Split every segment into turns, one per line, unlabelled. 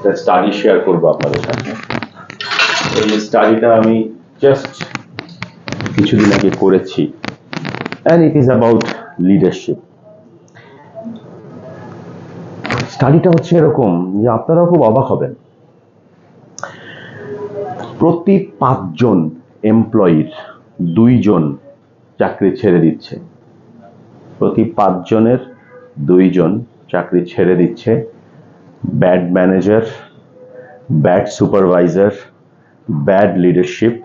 একটা study share করব আপনাদের সাথে এই স্টাডিটা আমি জাস্ট কিছুদিন আগে করেছি। And it is about leadership স্টাডিটা হচ্ছে এরকম যে আপনারাও খুব অবাক হবেন। প্রতি পাঁচজন এমপ্লয়ির দুইজন চাকরি ছেড়ে দিচ্ছে। প্রতি পাঁচজনের দুইজন চাকরি ছেড়ে দিচ্ছে। Bad manager bad supervisor bad leadership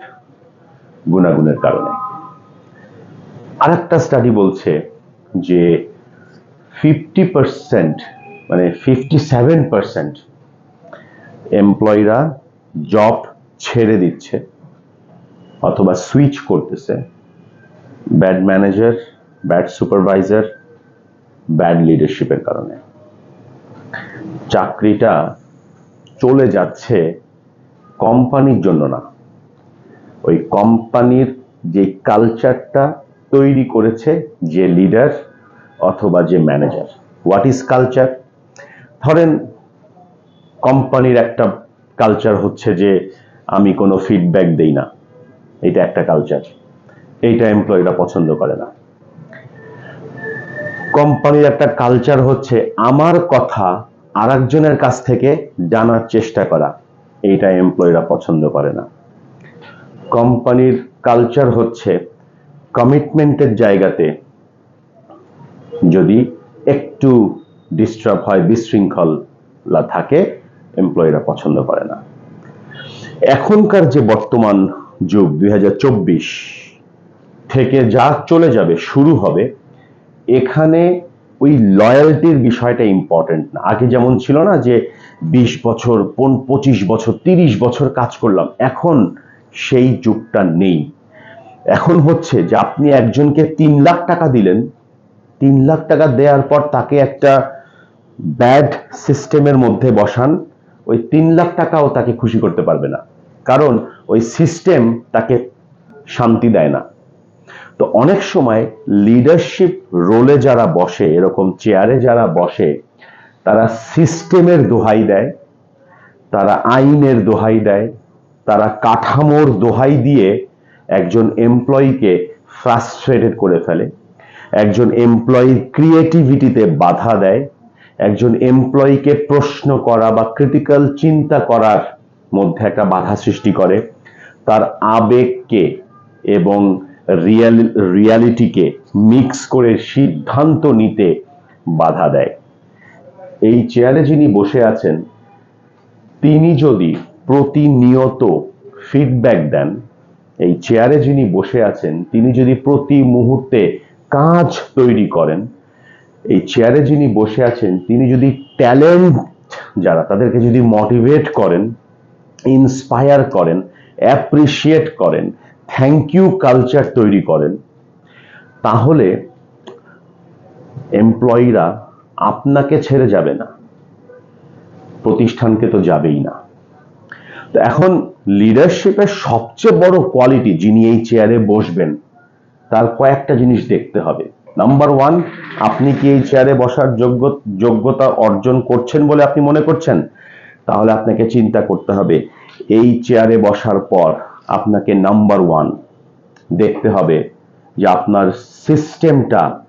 গুণাগুণের কারণে। আর একটা স্টাডি বলছে যে ফিফটি পার্সেন্ট মানে ফিফটি সেভেন পার্সেন্ট এমপ্লয়িরা জব ছেড়ে দিচ্ছে অথবা সুইচ করতেছে। Bad manager bad supervisor bad লিডারশিপের কারণে। চাকরিটা চলে যাচ্ছে কোম্পানির জন্য না। ওই কোম্পানির যে কালচারটা তৈরি করেছে যে লিডার অথবা যে ম্যানেজার হোয়াট ইজ কালচার ধরেন, কোম্পানির একটা কালচার হচ্ছে যে আমি কোনো ফিডব্যাক দেই না। এটা একটা কালচার এইটা এমপ্লয়িরা পছন্দ করে না। কোম্পানির একটা কালচার হচ্ছে, আমার কথা আরেকজনের কাছ থেকে জানার চেষ্টা করা। এইটা এমপ্লয়িরা পছন্দ করে না। কোম্পানির কালচার হচ্ছে কমিটমেন্টের জায়গাতে যদি একটু ডিস্টার্ব হয়, বিশৃঙ্খলা থাকে এমপ্লয়িরা পছন্দ করে না। এখনকার যে বর্তমান যুগ, দুই হাজার চব্বিশ থেকে যা চলে যাবে, শুরু হবে, এখানে ওই লয়্যালটির বিষয়টা ইম্পর্টেন্ট না। আগে যেমন ছিল না যে বিশ বছর, পন, পঁচিশ বছর, তিরিশ বছর কাজ করলাম, এখন সেই যুগটা নেই। এখন হচ্ছে যে আপনি একজনকে তিন লাখ টাকা দিলেন, তিন লাখ টাকা দেওয়ার পর তাকে একটা ব্যাড সিস্টেমের মধ্যে বসান, ওই তিন লাখ টাকাও তাকে খুশি করতে পারবে না। কারণ ওই সিস্টেম তাকে শান্তি দেয় না। তো অনেক সময় লিডারশিপ রোলে যারা বসে, এরকম চেয়ারে যারা বসে, তারা সিস্টেমের দোহাই দেয়, তারা আইনের দোহাই দেয়, তারা কাঠামোর দোহাই দিয়ে একজন এমপ্লয়িকে ফ্রাস্ট্রেটেড করে ফেলে, একজন এমপ্লয়ির ক্রিয়েটিভিটিতে বাধা দেয়, একজন এমপ্লয়িকে প্রশ্ন করা বা ক্রিটিক্যাল চিন্তা করার মধ্যে একটা বাধা সৃষ্টি করে, তার আবেগকে এবং রিয়াল রিয়ালিটিকে মিক্স করে সিদ্ধান্ত নিতে বাধা দেয়। এই চেয়ারে যিনি বসে আছেন, তিনি যদি প্রতিনিয়ত ফিডব্যাক দেন, এই চেয়ারে যিনি বসে আছেন, তিনি যদি প্রতি মুহূর্তে কাজ তৈরি করেন, এই চেয়ারে যিনি বসে আছেন, তিনি যদি ট্যালেন্ট যারা, তাদেরকে যদি মোটিভেট করেন ইন্সপায়ার করেন অ্যাপ্রিসিয়েট করেন থ্যাংক ইউ কালচার তৈরি করেন, তাহলে এমপ্লয়িরা আপনাকে ছেড়ে যাবে না। প্রতিষ্ঠানকে তো যাবেই না। তো এখন লিডারশিপের সবচেয়ে বড় কোয়ালিটি যিনি এই চেয়ারে বসবেন, তার কয়েকটা জিনিস দেখতে হবে। নাম্বার ওয়ান আপনি কি এই চেয়ারে বসার যোগ্য, যোগ্যতা অর্জন করছেন বলে আপনি মনে করছেন? তাহলে আপনাকে চিন্তা করতে হবে, এই চেয়ারে বসার পর আপনাকে নাম্বার ওয়ান দেখতে হবে যে আপনার সিস্টেমটা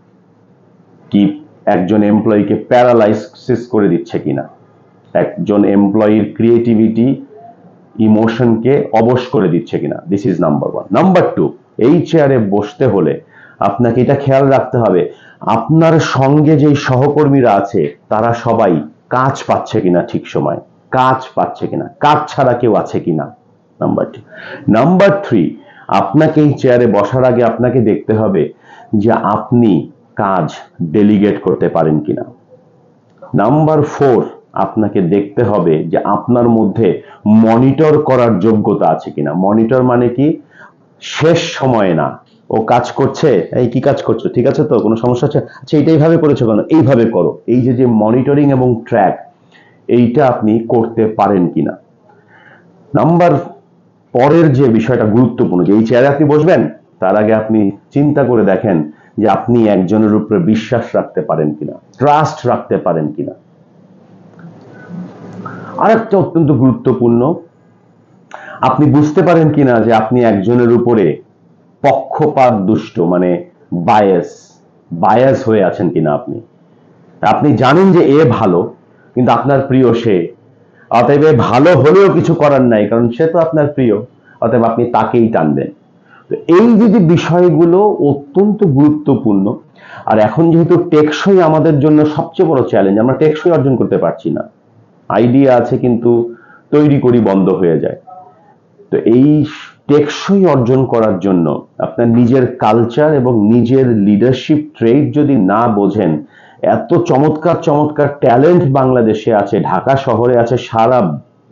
কি একজন এমপ্লয়িকে প্যারালাইসিস করে দিচ্ছে কিনা। একজন এমপ্লয়ির ক্রিয়েটিভিটি ইমোশনকে অবশ করে দিচ্ছে কিনা। This is number one number two এই চেয়ারে বসতে হলে আপনাকে এটা খেয়াল রাখতে হবে, আপনার সঙ্গে যেই সহকর্মীরা আছে, তারা সবাই কাজ পাচ্ছে কিনা ঠিক সময়? কাজ পাচ্ছে কিনা? কাজ ছাড়া কেউ আছে কিনা? নাম্বার টু নাম্বার থ্রি আপনাকে এই চেয়ারে বসার আগে আপনাকে দেখতে হবে যে আপনি কাজ ডেলিগেট করতে পারেন কিনা। নাম্বার ফোর আপনাকে দেখতে হবে যে আপনার মধ্যে মনিটর করার যোগ্যতা আছে কিনা। মনিটর মানে কি? শেষ সময়ে না। ও কাজ করছে, এই কি কাজ করছ? ঠিক আছে তো? কোনো সমস্যা আছে? আচ্ছা এইটা এইভাবে করেছ কেন? এইভাবে করো। এই যে যে মনিটরিং এবং ট্র্যাক এইটা আপনি করতে পারেন কিনা। নাম্বার পরের যে বিষয়টা গুরুত্বপূর্ণ, যে এই চেয়ারে আপনি বসবেন, তার আগে আপনি চিন্তা করে দেখেন যে আপনি একজনের উপরে বিশ্বাস রাখতে পারেন কিনা ট্রাস্ট রাখতে পারেন কিনা। আর একটা অত্যন্ত গুরুত্বপূর্ণ, আপনি বুঝতে পারেন কিনা যে আপনি একজনের উপরে পক্ষপাত দুষ্ট মানে বায়াস বায়াস হয়ে আছেন কিনা আপনি। আপনি জানেন যে এ ভালো, কিন্তু আপনার প্রিয় সে অতএব ভালো হলেও কিছু করার নাই, কারণ সে তো আপনার প্রিয়, অতএব আপনি তাকেই টানবেন। তো এই যদি বিষয়গুলো অত্যন্ত গুরুত্বপূর্ণ, আর এখন যেহেতু টেকসই আমাদের জন্য সবচেয়ে বড় চ্যালেঞ্জ আমরা টেকসই অর্জন করতে পারছি না। আইডিয়া আছে কিন্তু তৈরি করি বন্ধ হয়ে যায়। তো এই টেকসই অর্জন করার জন্য আপনার নিজের কালচার এবং নিজের লিডারশিপ ট্রেড যদি না বোঝেন এত চমৎকার চমৎকার ট্যালেন্ট বাংলাদেশে আছে, ঢাকা শহরে আছে, সারা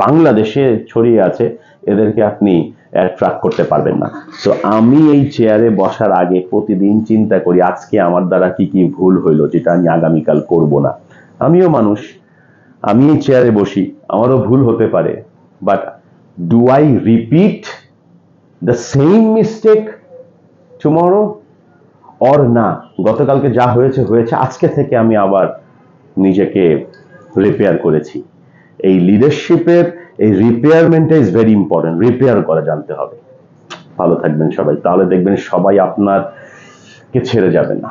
বাংলাদেশে ছড়িয়ে আছে, এদেরকে আপনি অ্যাট্রাক্ট করতে পারবেন না। তো আমি এই চেয়ারে বসার আগে প্রতিদিন চিন্তা করি, আজকে আমার দ্বারা কি কি ভুল হইল যেটা আমি আগামীকাল করব না। আমিও মানুষ, আমি এই চেয়ারে বসি, আমারও ভুল হতে পারে but do I repeat the same mistake tomorrow or না। গতকালকে যা হয়েছে হয়েছে। আজকে থেকে আমি আবার নিজেকে রিপেয়ার করেছি। এই লিডারশিপের এই রিপেয়ারমেন্টটা ইজ ভেরি ইম্পর্টেন্ট রিপেয়ার করা জানতে হবে। ভালো থাকবেন সবাই। তাহলে দেখবেন সবাই আপনার কে ছেড়ে যাবে না।